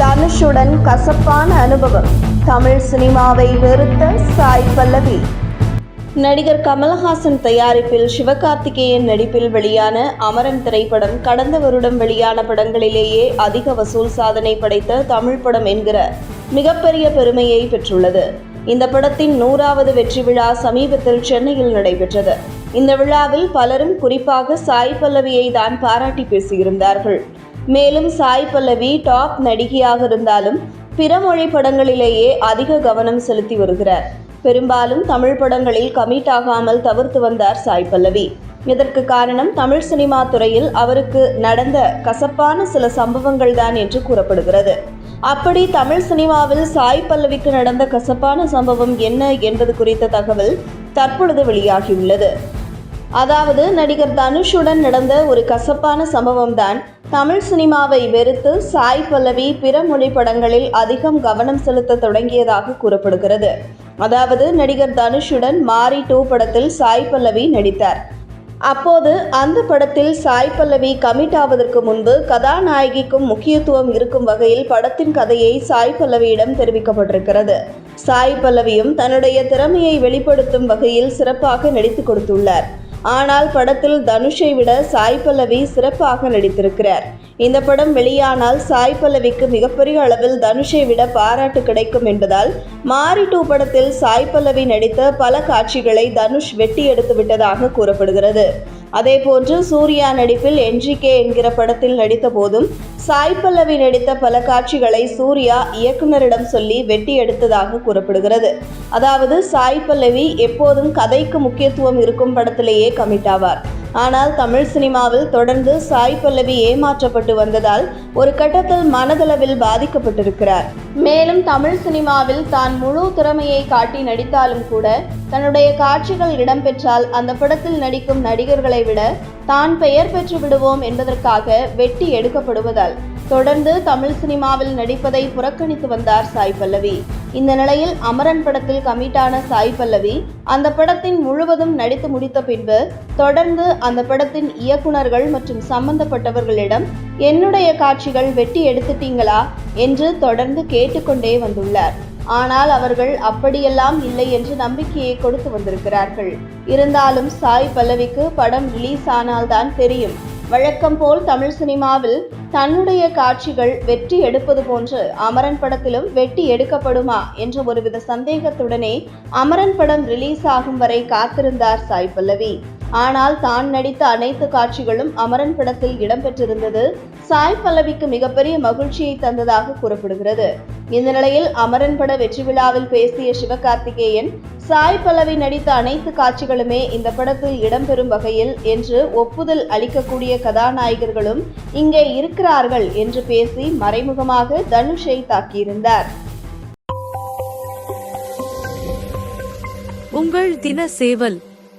தனுஷுடன் கசப்பான அனுபவம். தமிழ் சினிமாவை வெறுத்த சாய் பல்லவி. நடிகர் கமல்ஹாசன் தயாரிப்பில் சிவகார்த்திகேயன் நடிப்பில் வெளியான அமரன் திரைப்படம் கடந்த வருடம் வெளியான படங்களிலேயே அதிக வசூல் சாதனை படைத்த தமிழ் படம் என்கிற மிகப்பெரிய பெருமையை பெற்றுள்ளது. இந்த படத்தின் நூறாவது வெற்றி விழா சமீபத்தில் சென்னையில் நடைபெற்றது. இந்த விழாவில் பலரும் குறிப்பாக சாய் பல்லவியை தான் பாராட்டி பேசியிருந்தார்கள். மேலும் சாய் பல்லவி டாப் நடிகையாக இருந்தாலும் பிற மொழி படங்களிலேயே அதிக கவனம் செலுத்தி வருகிறார். பெரும்பாலும் தமிழ் படங்களில் கமிட் ஆகாமல் தவிர்த்து வந்தார் சாய் பல்லவி. இதற்கு காரணம் தமிழ் சினிமா துறையில் அவருக்கு நடந்த கசப்பான சில சம்பவங்கள் தான் என்று கூறப்படுகிறது. அப்படி தமிழ் சினிமாவில் சாய் பல்லவிக்கு நடந்த கசப்பான சம்பவம் என்ன என்பது குறித்த தகவல் தற்பொழுது வெளியாகியுள்ளது. அதாவது நடிகர் தனுஷுடன் நடந்த ஒரு கசப்பான சம்பவம் தான் தமிழ் சினிமாவை வெறுத்து சாய் பல்லவி பிற மொழி படங்களில் அதிகம் கவனம் செலுத்த தொடங்கியதாக கூறப்படுகிறது. அதாவது நடிகர் தனுஷுடன் மாரி டூ படத்தில் சாய் பல்லவி நடித்தார். அப்போது அந்த படத்தில் சாய் பல்லவி கமிட் ஆவதற்கு முன்பு கதாநாயகிக்கும் முக்கியத்துவம் இருக்கும் வகையில் படத்தின் கதையை சாய் பல்லவியிடம் தெரிவிக்கப்பட்டிருக்கிறது. சாய் பல்லவியும் தன்னுடைய திறமையை வெளிப்படுத்தும் வகையில் சிறப்பாக நடித்து கொடுத்துள்ளார். ஆனால் படத்தில் தனுஷை விட சாய் பல்லவி சிறப்பாக நடித்திருக்கிறார். இந்த படம் வெளியானால் சாய் பல்லவிக்கு மிகப்பெரிய அளவில் தனுஷை விட பாராட்டு கிடைக்கும் என்பதால் மாரி டூ படத்தில் சாய் பல்லவி நடித்த பல காட்சிகளை தனுஷ் வெட்டி எடுத்து விட்டதாக கூறப்படுகிறது. அதேபோன்று சூர்யா நடிப்பில் என்ஜிகே என்கிற படத்தில் நடித்த போதும் சாய் பல்லவி நடித்த பல காட்சிகளை சூர்யா இயக்குனரிடம் சொல்லி வெட்டி எடுத்ததாக கூறப்படுகிறது. அதாவது சாய் பல்லவி எப்போதும் கதைக்கு முக்கியத்துவம் இருக்கும் படத்திலேயே கமிட் ஆவார். ஆனால் தமிழ் சினிமாவில் தொடர்ந்து சாய் பல்லவி ஏமாற்றப்பட்டு வந்ததால் ஒரு கட்டத்தில் மனதளவில் பாதிக்கப்பட்டிருக்கிறார். மேலும் தமிழ் சினிமாவில் தான் முழு திறமையை காட்டி நடித்தாலும் கூட தன்னுடைய காட்சிகள் இடம்பெற்றால் அந்த படத்தில் நடிக்கும் நடிகர்களை விட தான் பெயர் பெற்று விடுவோம் என்பதற்காக வெட்டி எடுக்கப்படுவதால் தொடர்ந்து தமிழ் சினிமாவில் நடிப்பதை புறக்கணித்து வந்தார் சாய் பல்லவி. இந்த நிலையில் அமரன் படத்தில் கமிட்டான சாய் பல்லவி அந்த படத்தின் முழுவதும் நடித்து முடித்த பின்பு தொடர்ந்து அந்த படத்தின் இயக்குனர்கள் மற்றும் சம்பந்தப்பட்டவர்களிடம் என்னுடைய காட்சிகள் வெட்டி எடுத்துட்டீங்களா? என்று தொடர்ந்து கேட்டுக்கொண்டே வந்துள்ளார். ஆனால் அவர்கள் அப்படியெல்லாம் இல்லை என்று நம்பிக்கையை கொடுத்து வந்திருக்கிறார்கள். இருந்தாலும் சாய் பல்லவிக்கு படம் ரிலீஸ் ஆனால்தான் தெரியும். வழக்கம் போல் தமிழ் சினிமாவில் தன்னுடைய காட்சிகள் வெற்றி எடுப்பது போன்று அமரன் படத்திலும் வெட்டி எடுக்கப்படுமா என்ற ஒருவித சந்தேகத்துடனே அமரன் படம் ரிலீஸ் ஆகும் வரை காத்திருந்தார் சாய் பல்லவி. ஆனால் தான் நடித்த அனைத்து காட்சிகளும் அமரன் படத்தில் இடம்பெற்றிருந்தது சாய் பல்லவிக்கு மிகப்பெரிய மகிழ்ச்சியை தந்ததாக கூறப்படுகிறது. இந்த நிலையில் அமரன் பட வெற்றி விழாவில் பேசிய சிவகார்த்திகேயன் சாய் பல்லவி நடித்த அனைத்து காட்சிகளுமே இந்த படத்தில் இடம்பெறும் வகையில் என்று ஒப்புதல் அளிக்கக்கூடிய கதாநாயகர்களும் இங்கே இருக்க இருக்கிறார்கள் என்று பேசி மறைமுகமாக தனுஷை தாக்கியிருந்தார். உங்கள் தின சேவல்